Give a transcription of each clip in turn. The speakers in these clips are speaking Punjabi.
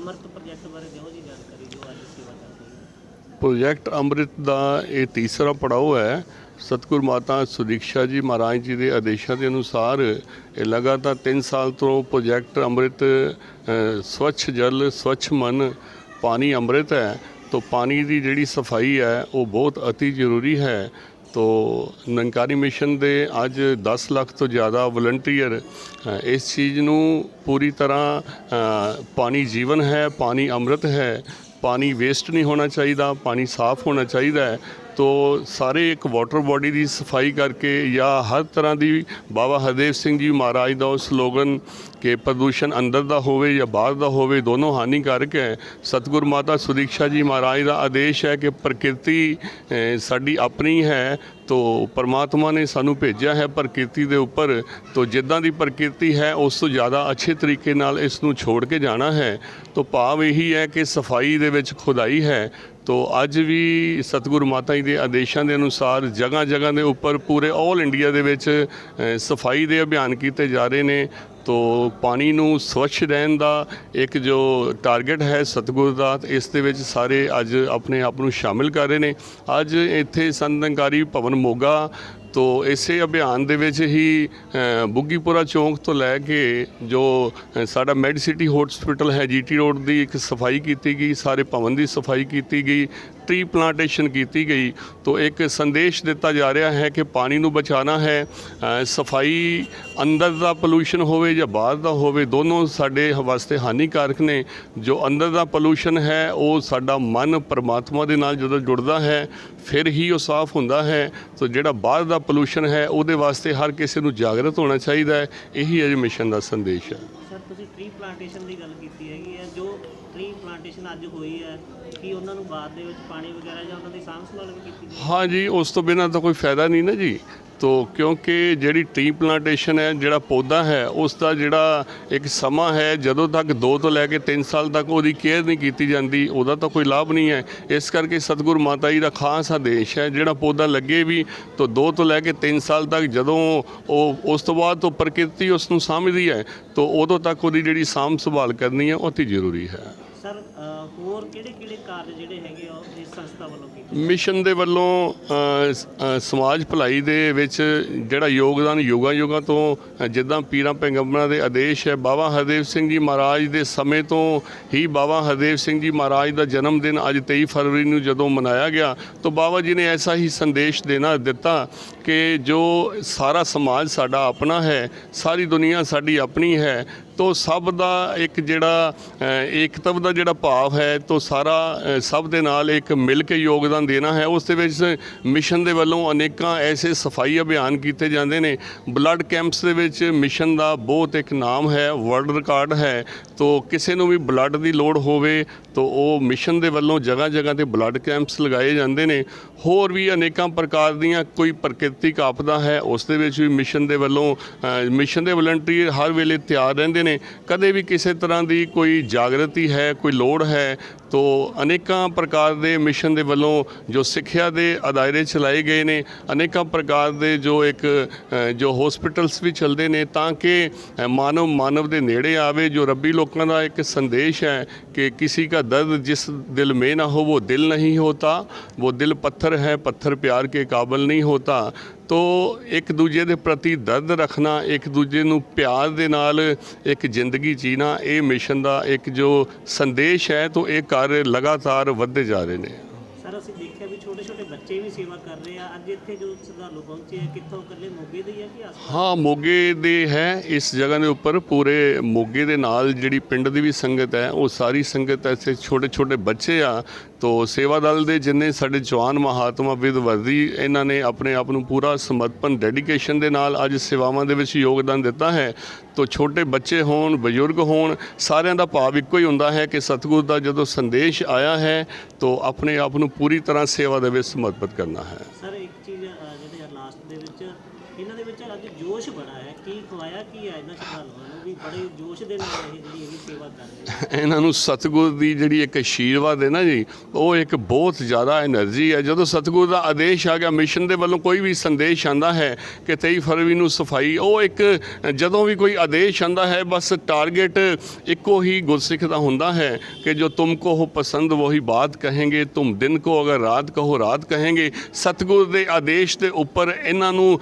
ਪ੍ਰੋਜੈਕਟ ਬਾਰੇ ਦਿਓ ਜੀ ਜਾਣਕਾਰੀ ਜੋ ਅੱਜ ਸੇਵਾ ਚੱਲ ਰਹੀ ਹੈ ਪ੍ਰੋਜੈਕਟ ਅੰਮ੍ਰਿਤ ਦਾ ਇਹ ਤੀਸਰਾ ਪੜਾਅ ਹੈ। ਸਤਿਗੁਰ ਮਾਤਾ ਸੁਦੀਕਸ਼ਾ ਜੀ ਮਹਾਰਾਜ ਜੀ ਦੇ ਆਦੇਸ਼ਾਂ ਦੇ ਅਨੁਸਾਰ ਇਹ ਲਗਾਤਾਰ 3 ਸਾਲ ਤੋਂ ਪ੍ਰੋਜੈਕਟ ਅੰਮ੍ਰਿਤ ਸਵੱਛ ਜਲ, ਸਵੱਛ ਮਨ, ਪਾਣੀ ਅੰਮ੍ਰਿਤ ਹੈ। ਤੋਂ ਪਾਣੀ ਦੀ ਜਿਹੜੀ ਸਫ਼ਾਈ ਹੈ, ਉਹ ਬਹੁਤ ਅਤੀ ਜ਼ਰੂਰੀ ਹੈ। ਤੋ ਨਿਰੰਕਾਰੀ ਮਿਸ਼ਨ ਦੇ ਅੱਜ 10 ਲੱਖ ਤੋਂ ਜ਼ਿਆਦਾ ਵਲੰਟੀਅਰ ਇਸ ਚੀਜ਼ ਨੂੰ ਪੂਰੀ ਤਰ੍ਹਾਂ ਪਾਣੀ ਜੀਵਨ ਹੈ, ਪਾਣੀ ਅੰਮ੍ਰਿਤ ਹੈ, ਪਾਣੀ ਵੇਸਟ ਨਹੀਂ ਹੋਣਾ ਚਾਹੀਦਾ, ਪਾਣੀ ਸਾਫ਼ ਹੋਣਾ ਚਾਹੀਦਾ ਹੈ। ਤੋ ਸਾਰੇ ਇੱਕ ਵਾਟਰ ਬੋਡੀ ਦੀ ਸਫ਼ਾਈ ਕਰਕੇ ਜਾਂ ਹਰ ਤਰ੍ਹਾਂ ਦੀ ਬਾਬਾ ਹਰਦੇਵ ਸਿੰਘ ਜੀ ਮਹਾਰਾਜ ਦਾ ਉਹ ਸਲੋਗਨ ਕਿ ਪ੍ਰਦੂਸ਼ਣ ਅੰਦਰ ਦਾ ਹੋਵੇ ਜਾਂ ਬਾਹਰ ਦਾ ਹੋਵੇ, ਦੋਨੋਂ ਹਾਨੀਕਾਰਕ ਹੈ। ਸਤਿਗੁਰ ਮਾਤਾ ਸੁਦੀਕਸ਼ਾ ਜੀ ਮਹਾਰਾਜ ਦਾ ਆਦੇਸ਼ ਹੈ ਕਿ ਪ੍ਰਕਿਰਤੀ ਸਾਡੀ ਆਪਣੀ ਹੈ। ਤੋ ਪਰਮਾਤਮਾ ਨੇ ਸਾਨੂੰ ਭੇਜਿਆ ਹੈ ਪ੍ਰਕਿਰਤੀ ਦੇ ਉੱਪਰ। ਤੋ ਜਿੱਦਾਂ ਦੀ ਪ੍ਰਕਿਰਤੀ ਹੈ, ਉਸ ਤੋਂ ਜ਼ਿਆਦਾ ਅੱਛੇ ਤਰੀਕੇ ਨਾਲ ਇਸ ਨੂੰ ਛੋੜ ਕੇ ਜਾਣਾ ਹੈ। ਤੋ ਭਾਵ ਇਹੀ ਹੈ ਕਿ ਸਫ਼ਾਈ ਦੇ ਵਿੱਚ ਖੁਦਾਈ ਹੈ। ਤੋ ਅੱਜ ਵੀ ਸਤਿਗੁਰੂ ਮਾਤਾ ਜੀ ਦੇ ਆਦੇਸ਼ਾਂ ਦੇ ਅਨੁਸਾਰ ਜਗ੍ਹਾ ਜਗ੍ਹਾ ਦੇ ਉੱਪਰ ਪੂਰੇ ਆਲ ਇੰਡੀਆ ਦੇ ਵਿੱਚ ਸਫ਼ਾਈ ਦੇ ਅਭਿਆਨ ਕੀਤੇ ਜਾ ਰਹੇ ਨੇ। ਤੋ ਪਾਣੀ ਨੂੰ ਸਵੱਛ ਰਹਿਣ ਦਾ ਇੱਕ ਜੋ ਟਾਰਗੇਟ ਹੈ ਸਤਿਗੁਰ ਦਾ, ਇਸ ਦੇ ਵਿੱਚ ਸਾਰੇ ਅੱਜ ਆਪਣੇ ਆਪ ਨੂੰ ਸ਼ਾਮਿਲ ਕਰ ਰਹੇ ਨੇ। ਅੱਜ ਇੱਥੇ ਸੰਤਨਕਾਰੀ ਭਵਨ ਮੋਗਾ ਤੋ ਇਸੇ ਅਭਿਆਨ ਦੇ ਵਿੱਚ ਹੀ ਬੁੱਗੀਪੁਰਾ ਚੌਂਕ ਤੋਂ ਲੈ ਕੇ ਜੋ ਸਾਡਾ ਮੈਡ ਸਿਟੀ ਹਸਪੀਟਲ ਹੈ, ਜੀਟੀ ਰੋਡ ਦੀ ਇੱਕ ਸਫ਼ਾਈ ਕੀਤੀ ਗਈ, ਸਾਰੇ ਭਵਨ ਦੀ ਸਫ਼ਾਈ ਕੀਤੀ ਗਈ ਟ੍ਰੀ ਪਲਾਂਟੇਸ਼ਨ ਕੀਤੀ ਗਈ। ਤੋ ਇੱਕ ਸੰਦੇਸ਼ ਦਿੱਤਾ ਜਾ ਰਿਹਾ ਹੈ ਕਿ ਪਾਣੀ ਨੂੰ ਬਚਾਉਣਾ ਹੈ ਸਫ਼ਾਈ ਅੰਦਰ ਦਾ ਪੋਲੂਸ਼ਨ ਹੋਵੇ ਜਾਂ ਬਾਹਰ ਦਾ ਹੋਵੇ, ਦੋਨੋਂ ਸਾਡੇ ਵਾਸਤੇ ਹਾਨੀਕਾਰਕ ਨੇ। ਜੋ ਅੰਦਰ ਦਾ ਪੋਲੂਸ਼ਨ ਹੈ, ਉਹ ਸਾਡਾ ਮਨ ਪਰਮਾਤਮਾ ਦੇ ਨਾਲ ਜਦੋਂ ਜੁੜਦਾ ਹੈ, ਫਿਰ ਹੀ ਉਹ ਸਾਫ਼ ਹੁੰਦਾ ਹੈ। ਤੋ ਜਿਹੜਾ ਬਾਹਰ ਦਾ ਪੋਲੂਸ਼ਨ ਹੈ, ਉਹਦੇ ਵਾਸਤੇ ਹਰ ਕਿਸੇ ਨੂੰ ਜਾਗਰਤ ਹੋਣਾ ਚਾਹੀਦਾ ਹੈ। ਇਹੀ ਅੱਜ ਮਿਸ਼ਨ ਦਾ ਸੰਦੇਸ਼ ਹੈ। ਸਰ, ਤੁਸੀਂ ਟ੍ਰੀ ਪਲਾਂਟੇਸ਼ਨ ਦੀ ਗੱਲ ਕੀਤੀ ਹੈਗੀ। ਹੈ ਅੱਜ ਹੋਈ ਹੈ, ਕੀ ਉਹਨਾਂ ਨੂੰ ਬਾਅਦ ਦੇ ਵਿੱਚ ਪਾਣੀ ਵਗੈਰਾ ਜਾਂ ਉਹਨਾਂ ਦੀ ਸਾਂਭ ਸੰਭਾਲ ਵੀ ਕੀਤੀ ਜਾਏ ਹਾਂ ਉਸ ਤੋਂ ਬਿਨਾਂ ਤਾਂ ਕੋਈ ਫਾਇਦਾ ਨਹੀਂ ਨਾ ਜੀ। ਤੋ ਕਿਉਂਕਿ ਜਿਹੜੀ ਟ੍ਰੀ ਪਲਾਂਟੇਸ਼ਨ ਹੈ, ਜਿਹੜਾ ਪੌਦਾ ਹੈ, ਉਸ ਦਾ ਜਿਹੜਾ ਇੱਕ ਸਮਾਂ ਹੈ, ਜਦੋਂ ਤੱਕ 2 ਤੋਂ ਲੈ ਕੇ 3 ਸਾਲ ਤੱਕ ਉਹਦੀ ਕੇਅਰ ਨਹੀਂ ਕੀਤੀ ਜਾਂਦੀ, ਉਹਦਾ ਤਾਂ ਕੋਈ ਲਾਭ ਨਹੀਂ ਹੈ। ਇਸ ਕਰਕੇ ਸਤਿਗੁਰ ਮਾਤਾ ਜੀ ਦਾ ਖਾਸ ਆਦੇਸ਼ ਹੈ, ਜਿਹੜਾ ਪੌਦਾ ਲੱਗੇ ਵੀ, ਤਾਂ 2 ਤੋਂ ਲੈ ਕੇ 3 ਸਾਲ ਤੱਕ ਜਦੋਂ ਉਹ ਉਸ ਤੋਂ ਬਾਅਦ ਤੋਂ ਪ੍ਰਕਿਰਤੀ ਉਸ ਨੂੰ ਸਮਝਦੀ ਹੈ, ਤਾਂ ਉਦੋਂ ਤੱਕ ਉਹਦੀ ਜਿਹੜੀ ਸਾਂਭ ਸੰਭਾਲ ਕਰਨੀ ਹੈ, ਉਹ ਅਤੀ ਜ਼ਰੂਰੀ ਹੈ। ਹੋਰ ਕਿਹੜੇ ਕਿਹੜੇ ਕਾਰਜ ਜਿਹੜੇ ਹੈਗੇ ਆ ਇਸ ਸੰਸਥਾ ਵੱਲੋਂ ਕੀਤੇ ਮਿਸ਼ਨ ਦੇ ਵੱਲੋਂ ਅ, ਸ- ਅ, ਸਮਾਜ ਭਲਾਈ ਦੇ ਵਿੱਚ ਜਿਹੜਾ ਯੋਗਦਾਨ ਯੁਗਾਂ ਯੁਗਾਂ ਤੋਂ ਅ, ਜਿੱਦਾਂ ਪੀਰਾਂ ਪੈਗੰਬਰਾਂ ਦੇ ਆਦੇਸ਼ ਹੈ ਬਾਬਾ ਹਰਦੇਵ ਸਿੰਘ ਜੀ ਮਹਾਰਾਜ ਦੇ ਸਮੇਂ ਤੋਂ ਹੀ ਬਾਬਾ ਹਰਦੇਵ ਸਿੰਘ ਜੀ ਮਹਾਰਾਜ ਦਾ ਜਨਮ ਦਿਨ ਅੱਜ 23 ਫਰਵਰੀ ਨੂੰ ਜਦੋਂ ਮਨਾਇਆ ਗਿਆ ਤਾਂ ਬਾਬਾ ਜੀ ਨੇ ਐਸਾ ਹੀ ਸੰਦੇਸ਼ ਦੇਣਾ ਦਿੱਤਾ ਕਿ ਜੋ ਸਾਰਾ ਸਮਾਜ ਸਾਡਾ ਆਪਣਾ ਹੈ ਸਾਰੀ ਦੁਨੀਆ ਸਾਡੀ ਆਪਣੀ ਹੈ ਤੋਂ ਸਭ ਦਾ ਇੱਕ ਜਿਹੜਾ ਅ, ਏਕਤਵ ਦਾ ਜਿਹੜਾ ਭਾਵ ਹੈ ਤੋਂ ਸਾਰਾ ਸਭ ਦੇ ਨਾਲ ਇੱਕ ਮਿਲ ਕੇ ਯੋਗਦਾਨ ਦੇਣਾ ਹੈ। ਉਸ ਦੇ ਵਿੱਚ ਮਿਸ਼ਨ ਦੇ ਵੱਲੋਂ ਅਨੇਕਾਂ ਐਸੇ ਸਫ਼ਾਈ ਅਭਿਆਨ ਕੀਤੇ ਜਾਂਦੇ ਨੇ। ਬਲੱਡ ਕੈਂਪਸ ਦੇ ਵਿੱਚ ਮਿਸ਼ਨ ਦਾ ਬਹੁਤ ਇੱਕ ਨਾਮ ਹੈ ਵਰਲਡ ਰਿਕਾਰਡ ਹੈ। ਤੋ ਕਿਸੇ ਨੂੰ ਵੀ ਬਲੱਡ ਦੀ ਲੋੜ ਹੋਵੇ ਤਾਂ ਉਹ ਮਿਸ਼ਨ ਦੇ ਵੱਲੋਂ ਜਗ੍ਹਾ ਜਗ੍ਹਾ ਤੇ ਬਲੱਡ ਕੈਂਪਸ ਲਗਾਏ ਜਾਂਦੇ ਨੇ। ਹੋਰ ਵੀ ਅਨੇਕਾਂ ਪ੍ਰਕਾਰ ਦੀਆਂ ਕੋਈ ਪ੍ਰਕਿਰਤਿਕ ਆਪਦਾ ਹੈ ਉਸ ਦੇ ਵਿੱਚ ਵੀ ਮਿਸ਼ਨ ਦੇ ਵੱਲੋਂ ਅ, ਮਿਸ਼ਨ ਦੇ ਵਲੰਟੀਅਰ ਹਰ ਵੇਲੇ ਤਿਆਰ ਰਹਿੰਦੇ ਨੇ। ਕਦੇ ਵੀ ਕਿਸੇ ਤਰ੍ਹਾਂ ਦੀ ਕੋਈ ਜਾਗਰਤੀ ਹੈ ਕੋਈ ਲੋੜ ਹੈ ਤੋ ਅਨੇਕਾਂ ਪ੍ਰਕਾਰ ਦੇ ਮਿਸ਼ਨ ਦੇ ਵੱਲੋਂ ਜੋ ਸਿੱਖਿਆ ਦੇ ਅਦਾਇਰੇ ਚਲਾਏ ਗਏ ਨੇ ਅਨੇਕਾਂ ਪ੍ਰਕਾਰ ਦੇ ਜੋ ਇੱਕ ਅ, ਜੋ ਹਸਪੀਟਲਸ ਵੀ ਚੱਲਦੇ ਨੇ ਤਾਂ ਕਿ ਅ, ਮਾਨਵ ਮਾਨਵ ਦੇ ਨੇੜੇ ਆਵੇ ਜੋ ਰੱਬੀ ਲੋਕ ਦਾ ਇੱਕ ਸੰਦੇਸ਼ ਹੈ ਕਿ ਕਿਸੇ ਦਾ ਦਰਦ ਜਿਸ ਦਿਲ में ना हो वो दिल नहीं होता वो दिल पत्थर है पत्थर प्यार के काबिल नहीं होता ਤੋ ਇੱਕ ਦੂਜੇ ਦੇ ਪ੍ਰਤੀ ਦਰਦ ਰੱਖਣਾ ਇੱਕ ਦੂਜੇ ਨੂੰ ਪਿਆਰ ਦੇ ਨਾਲ ਇੱਕ ਜ਼ਿੰਦਗੀ ਜੀਣਾ ਇਹ ਮਿਸ਼ਨ ਦਾ ਇੱਕ ਜੋ ਸੰਦੇਸ਼ ਹੈ ਤੋ ਇਹ ਕਾਰਜ ਲਗਾਤਾਰ ਵਧਦੇ ਜਾ ਰਹੇ ਨੇ ਸਰ ਅਸੀਂ ਦੇਖਿਆ ਵੀ ਛੋਟੇ ਛੋਟੇ ਬੱਚੇ ਵੀ ਸੇਵਾ ਕਰ ਰਹੇ ਆ। ਅੱਜ ਇੱਥੇ ਜੋ ਸ਼ਰਧਾਲੂ ਪਹੁੰਚੇ ਆ, ਕਿੱਥੋਂ ਇਕੱਲੇ ਮੋਗੇ ਦੇ ਹੀ ਆ ਕਿ ਆਸ ਹਾਂ, ਮੋਗੇ ਦੇ ਹੈ, ਇਸ ਜਗ੍ਹਾ ਦੇ ਉੱਪਰ ਪੂਰੇ ਮੋਗੇ ਦੇ ਨਾਲ ਜਿਹੜੀ ਪਿੰਡ ਦੀ ਵੀ ਸੰਗਤ ਹੈ, ਉਹ ਸਾਰੀ ਸੰਗਤ ਐਸੇ ਛੋਟੇ ਛੋਟੇ ਬੱਚੇ ਆ। ਤੋ ਸੇਵਾ ਦਲ ਦੇ ਜਿੰਨੇ ਸਾਡੇ ਜਵਾਨ ਮਹਾਤਮਾ ਵਿਦ ਵਰਦੀ, ਇਹਨਾਂ ਨੇ ਆਪਣੇ ਆਪ ਨੂੰ ਪੂਰਾ ਸਮਰਪਣ ਡੈਡੀਕੇਸ਼ਨ ਦੇ ਨਾਲ ਅੱਜ ਸੇਵਾਵਾਂ ਦੇ ਵਿੱਚ ਯੋਗਦਾਨ ਦਿੱਤਾ ਹੈ। ਤੋ ਛੋਟੇ ਬੱਚੇ ਹੋਣ, ਬਜ਼ੁਰਗ ਹੋਣ, ਸਾਰਿਆਂ ਦਾ ਭਾਵ ਇੱਕੋ ਹੀ ਹੁੰਦਾ ਹੈ ਕਿ ਸਤਿਗੁਰ ਦਾ ਜਦੋਂ ਸੰਦੇਸ਼ ਆਇਆ ਹੈ, ਤਾਂ ਆਪਣੇ ਆਪ ਨੂੰ ਪੂਰੀ ਤਰ੍ਹਾਂ ਸੇਵਾ ਦੇ ਵਿੱਚ ਸਮਰਪਿਤ ਕਰਨਾ ਹੈ ਸਰ ਇੱਕ ਚੀਜ਼ ਅ, ਜਿਹੜੇ ਲਾਸਟ ਦੇ ਵਿੱਚ ਇਹਨਾਂ ਦੇ ਵਿੱਚ 'ਚ ਅੱਜ ਜੋਸ਼ ਬੜਾ ਹੈ ਕੀ ਖਵਾਇਆ ਕੀ ਹੈ ਇਹਨਾਂ ਸ਼ਰਧਾਲੂਆਂ ਨੂੰ ਵੀ ਇਹਨਾਂ ਨੂੰ ਸਤਿਗੁਰ ਦੀ ਜਿਹੜੀ ਇੱਕ ਆਸ਼ੀਰਵਾਦ ਹੈ ਨਾ ਜੀ, ਉਹ ਇੱਕ ਬਹੁਤ ਜ਼ਿਆਦਾ એનર્ਜੀ ਹੈ। ਜਦੋਂ ਸਤਿਗੁਰ ਦਾ ਆਦੇਸ਼ ਆ ਗਿਆ, ਮਿਸ਼ਨ ਦੇ ਵੱਲੋਂ ਕੋਈ ਵੀ ਸੰਦੇਸ਼ ਆਂਦਾ ਹੈ ਕਿ 23 ਫਰਵਰੀ ਨੂੰ ਸਫ਼ਾਈ, ਉਹ ਇੱਕ ਜਦੋਂ ਵੀ ਕੋਈ ਆਦੇਸ਼ ਆਂਦਾ ਹੈ, ਬਸ ਟਾਰਗੇਟ ਇੱਕੋ ਹੀ ਗੁਰਸਿੱਖ ਦਾ ਹੁੰਦਾ ਹੈ ਕਿ ਜੋ ਤੁਮ ਕੋ ਪਸੰਦ, ਵਹੀ ਬਾਤ ਕਹਾਂਗੇ। ਤੁਮ ਦਿਨ ਕੋ ਅਗਰ ਰਾਤ ਕਹੋ, ਰਾਤ ਕਹਾਂਗੇ। ਸਤਿਗੁਰ ਦੇ ਆਦੇਸ਼ ਦੇ ਉੱਪਰ ਇਹਨਾਂ ਨੂੰ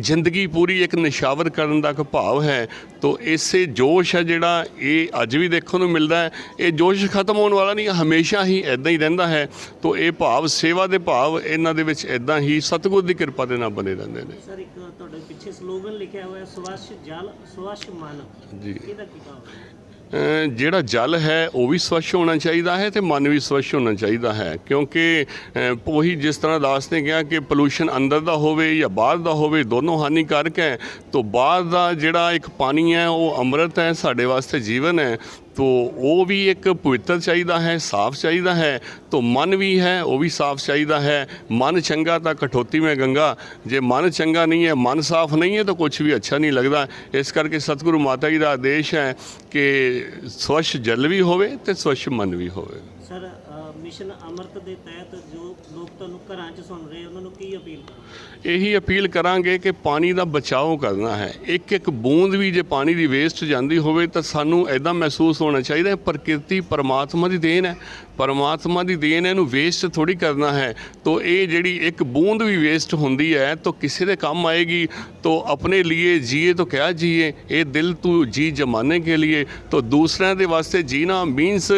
ਜ਼ਿੰਦਗੀ ਪੂਰੀ ਇੱਕ ਨਿਸ਼ਾਵਰ ਕਰਨ ਦਾ ਇੱਕ ਭਾਵ ਹੈ। ਤੋ ਇਸੇ ਜੋਸ਼ ਹੈ ਜਿਹੜਾ ਇਹ ਅੱਜ ਵੀ ਦੇਖਣ ਨੂੰ ਮਿਲਦਾ ਹੈ। ਇਹ ਜੋਸ਼ ਖਤਮ ਹੋਣ ਵਾਲਾ ਨਹੀਂ ਹਮੇਸ਼ਾ ਹੀ ਇਦਾਂ ਹੀ ਰਹਿੰਦਾ ਹੈ। ਤੋ ਇਹ ਭਾਵ ਸੇਵਾ ਦੇ ਭਾਵ ਇਹਨਾਂ ਦੇ ਵਿੱਚ ਇਦਾਂ ਹੀ ਸਤਿਗੁਰ ਦੀ ਕਿਰਪਾ ਦੇ ਨਾਲ ਬਣੇ ਰਹਿੰਦੇ ਨੇ। ਸਰ ਇੱਕ ਤੁਹਾਡੇ ਪਿੱਛੇ ਸਲੋਗਨ ਲਿਖਿਆ ਹੋਇਆ ਸਵੱਛ ਜਲ ਸਵੱਛ ਮਨ। ਜੀ। ਇਹਦਾ ਕੀ ਭਾਵ ਹੈ? ਜਿਹੜਾ ਜਲ ਹੈ, ਉਹ ਵੀ ਸਵੱਛ ਹੋਣਾ ਚਾਹੀਦਾ ਹੈ ਤੇ ਮਨ ਵੀ ਸਵੱਛ ਹੋਣਾ ਚਾਹੀਦਾ ਹੈ। ਕਿਉਂਕਿ ਉਹੀ ਜਿਸ ਤਰ੍ਹਾਂ ਦਾਸ ਨੇ ਕਿਹਾ ਕਿ ਪੋਲੂਸ਼ਨ ਅੰਦਰ ਦਾ ਹੋਵੇ ਜਾਂ ਬਾਹਰ ਦਾ ਹੋਵੇ, ਦੋਨੋਂ ਹਾਨੀਕਾਰਕ ਹੈ। ਤੋਂ ਬਾਹਰ ਦਾ ਜਿਹੜਾ ਇੱਕ ਪਾਣੀ ਹੈ, ਉਹ ਅੰਮ੍ਰਿਤ ਹੈ, ਸਾਡੇ ਵਾਸਤੇ ਜੀਵਨ ਹੈ। ਤੋ ਉਹ ਵੀ ਇੱਕ ਪਵਿੱਤਰ ਚਾਹੀਦਾ ਹੈ, ਸਾਫ਼ ਚਾਹੀਦਾ ਹੈ, ਤੋ ਮਨ ਵੀ ਹੈ, ਉਹ ਵੀ ਸਾਫ਼ ਚਾਹੀਦਾ ਹੈ। ਮਨ ਚੰਗਾ ਤਾਂ ਕਠੋਤੀ ਮੈਂ ਗੰਗਾ, ਜੇ ਮਨ ਚੰਗਾ ਨਹੀਂ ਹੈ, ਮਨ ਸਾਫ਼ ਨਹੀਂ ਹੈ, ਤਾਂ ਕੁਝ ਵੀ ਅੱਛਾ ਨਹੀਂ ਲੱਗਦਾ। ਇਸ ਕਰਕੇ ਸਤਿਗੁਰੂ ਮਾਤਾ ਜੀ ਦਾ ਆਦੇਸ਼ ਹੈ ਕਿ ਸਵੱਛ ਜਲ ਵੀ ਹੋਵੇ ਤੇ ਸਵੱਛ ਮਨ ਵੀ ਹੋਵੇ। ਸਰ ਮਿਸ਼ਨ ਅਮਰਤ ਦੇ ਤਹਿਤ ਜੋ ਲੋਕ ਤੁਹਾਨੂੰ ਘਰਾਂ 'ਚ ਸੁਣ ਰਹੇ, ਉਹਨਾਂ ਨੂੰ ਕੀ ਅਪੀਲ ਕਰੋ ਇਹੀ ਅਪੀਲ ਕਰਾਂਗੇ ਕਿ ਪਾਣੀ ਦਾ ਬਚਾਓ ਕਰਨਾ ਹੈ। ਇੱਕ ਇੱਕ ਬੂੰਦ ਵੀ ਜੇ ਪਾਣੀ ਦੀ ਵੇਸਟ ਜਾਂਦੀ ਹੋਵੇ ਤਾਂ ਸਾਨੂੰ ਐਦਾਂ ਮਹਿਸੂਸ ਹੋਣਾ ਚਾਹੀਦਾ ਹੈ, ਪ੍ਰਕਿਰਤੀ ਪਰਮਾਤਮਾ ਦੀ ਦੇਣ ਹੈ। ਪਰਮਾਤਮਾ ਦੀ ਦੇਣ ਇਹਨੂੰ ਵੇਸਟ ਥੋੜੀ ਕਰਨਾ ਹੈ। ਤੋ ਇਹ ਜਿਹੜੀ ਇੱਕ ਬੂੰਦ ਵੀ ਵੇਸਟ ਹੁੰਦੀ ਹੈ, ਤੋ ਕਿਸੇ ਦੇ ਕੰਮ ਆਏਗੀ, ਤੋ ਆਪਣੇ ਲਈ ਜੀਏ ਤੋਂ ਕਿਆ ਜੀਏ, ਇਹ ਦਿਲ ਤੂੰ ਜੀ ਜਮਾਨੇ ਕੇ ਲਈ ਤੋ ਦੂਸਰਿਆਂ ਦੇ ਵਾਸਤੇ ਜੀਣਾ ਮੀਨਸ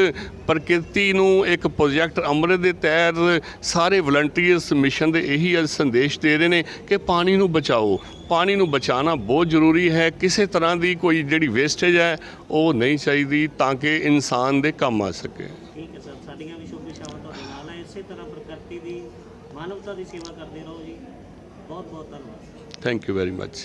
ਪ੍ਰਕਿਰਤੀ ਨੂੰ ਇੱਕ ਪ੍ਰੋਜੈਕਟ ਅੰਮ੍ਰਿਤ ਦੇ ਤਹਿਤ ਸਾਰੇ ਵਲੰਟੀਅਰਸ ਮਿਸ਼ਨ ਦੇ ਇਹੀ ਸੰਦੇਸ਼ ਦੇ ਰਹੇ ਨੇ ਕਿ ਪਾਣੀ ਨੂੰ ਬਚਾਓ। ਪਾਣੀ ਨੂੰ ਬਚਾਉਣਾ ਬਹੁਤ ਜ਼ਰੂਰੀ ਹੈ। ਕਿਸੇ ਤਰ੍ਹਾਂ ਦੀ ਕੋਈ ਜਿਹੜੀ ਵੇਸਟੇਜ ਹੈ, ਉਹ ਨਹੀਂ ਚਾਹੀਦੀ ਤਾਂ ਕਿ ਇਨਸਾਨ ਦੇ ਕੰਮ ਆ ਸਕੇ। ਸਾਡੀਆਂ ਵੀ ਸ਼ੁਭ ਇਛਾਵਾਂ ਤੁਹਾਡੇ ਨਾਲ ਹੈ ਇਸੇ ਤਰ੍ਹਾਂ ਪ੍ਰਕਿਰਤੀ ਦੀ ਮਾਨਵਤਾ ਦੀ ਸੇਵਾ ਕਰਦੇ ਰਹੋ ਜੀ। ਬਹੁਤ ਬਹੁਤ ਧੰਨਵਾਦ। Thank you very much